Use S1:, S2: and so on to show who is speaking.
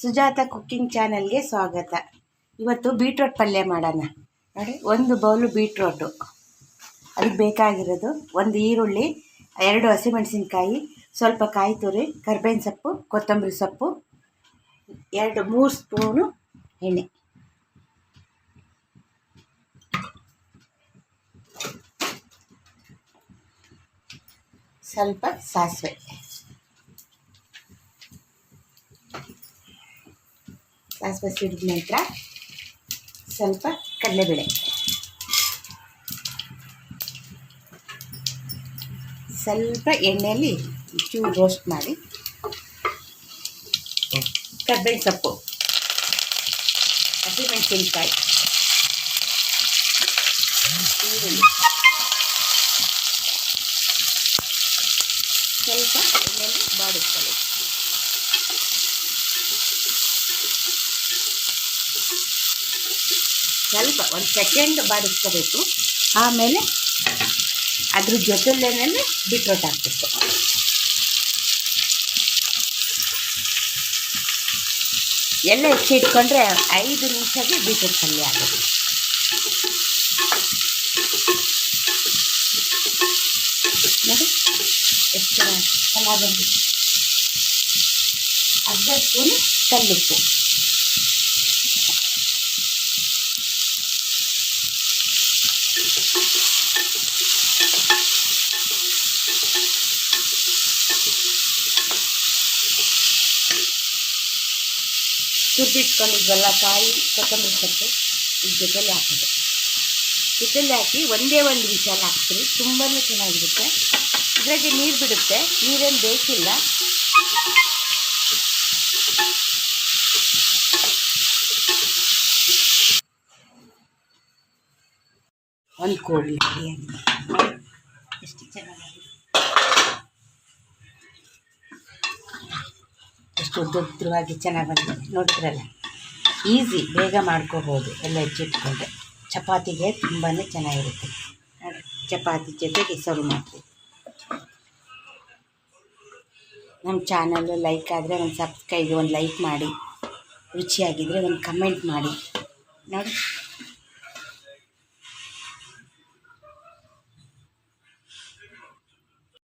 S1: Sujata cooking ಚಾನಲ್ಗೆ ಸ್ವಾಗತ. ಇವತ್ತು ಬೀಟ್ರೋಟ್ ಪಲ್ಯ ಮಾಡೋಣ. ನೋಡಿ, ಒಂದು ಬೌಲು ಬೀಟ್ರೋಟು. ಅದಕ್ಕೆ ಬೇಕಾಗಿರೋದು ಒಂದು ಈರುಳ್ಳಿ, ಎರಡು ಹಸಿಮೆಣಸಿನ್ಕಾಯಿ, ಸ್ವಲ್ಪ ಕಾಯಿ ತುರಿ, ಕರ್ಬೇವಿನ ಸೊಪ್ಪು, ಕೊತ್ತಂಬರಿ ಸೊಪ್ಪು, ಎರಡು, ಮೂರು ಸ್ಪೂನು ಎಣ್ಣೆ. ಸ್ವಲ್ಪ ಸಾಸಿವೆ. ಸಾಸಿವೆ ಸಿಡಿದ ನಂತರ ಸ್ವಲ್ಪ ಕಡಲೆಬೇಳೆ. ಸ್ವಲ್ಪ ಎಣ್ಣೆಯಲ್ಲಿ ಚೂರು ರೋಸ್ಟ್ ಮಾಡಿ ಕರ್ಬೇವಿನ ಸೊಪ್ಪು, ಹಸಿಮೆಣಸಿನ್ಕಾಯಿ ಸ್ವಲ್ಪ ಎಣ್ಣೆಯಲ್ಲಿ ಬಾಡಿಸ್ಕೊಳ್ಳಿ. ಸ್ವಲ್ಪ ಒಂದು ಸೆಕೆಂಡ್ ಬಾಡಿಸ್ಕೋಬೇಕು. ಆಮೇಲೆ ಅದ್ರ ಜೊತೆಲೇನೆ ಬಿಟ್ರೋಟ್ ಹಾಕಬೇಕು. ಎಲ್ಲ ಹೆಚ್ಚಿ ಇಟ್ಕೊಂಡ್ರೆ ಐದು ನಿಮಿಷಕ್ಕೆ ಬೀಟ್ರೋಟ್ ಪಲ್ಯ ಆಗುತ್ತೆ. ನೋಡಿ, ಎಷ್ಟು ಕಲಾ ಬಂದಿದೆ. ಅರ್ಧ ಸ್ಪೂನು ತುರ್ದಿಟ್ಕೊಂಡಿದ್ವಲ್ಲ ಕಾಯಿ ಕೊತ್ತಂಬರಿ ಸೊಪ್ಪು ಇದ್ರ ಜೊತೆಲಿ ಹಾಕೋದು ಜೊತೆಲಿ ಹಾಕಿ ಒಂದೇ ಒಂದು ವಿಷಾಲ ಹಾಕ್ತೀರಿ ತುಂಬಾ ಚೆನ್ನಾಗಿರುತ್ತೆ ಇದ್ರಾಗೆ ನೀರು ಬಿಡುತ್ತೆ ನೀರೇನು ಬೇಕಿಲ್ಲ ಒಂದು ಕೋಳಿ ರೆಡಿಯಾಗಿದೆ ಎಷ್ಟು ಚೆನ್ನಾಗಿದೆ. ಎಷ್ಟು ಉದ್ದುದ್ರವಾಗಿ ಚೆನ್ನಾಗಿ ಬಂದಿದೆ. ನೋಡಿದ್ರಲ್ಲ? ಈಸಿ ಬೇಗ ಮಾಡ್ಕೋಬೋದು. ಎಲ್ಲ ಹೆಚ್ಚಿಟ್ಕೊಂಡ್ರೆ ಚಪಾತಿಗೆ ತುಂಬಾ ಚೆನ್ನಾಗಿರುತ್ತೆ. ನೋಡಿ ಚಪಾತಿ ಜೊತೆಗೆ ಸರ್ವ್ ಮಾಡ್ತೀವಿ. ನಮ್ಮ ಚಾನಲ್ಲು ಲೈಕ್ ಆದರೆ ಒಂದು ಸಬ್ಸ್ಕ್ರೈಬ್ ಒಂದು ಲೈಕ್ ಮಾಡಿ. ರುಚಿಯಾಗಿದ್ದರೆ ಒಂದು ಕಮೆಂಟ್ ಮಾಡಿ. ನೋಡಿ.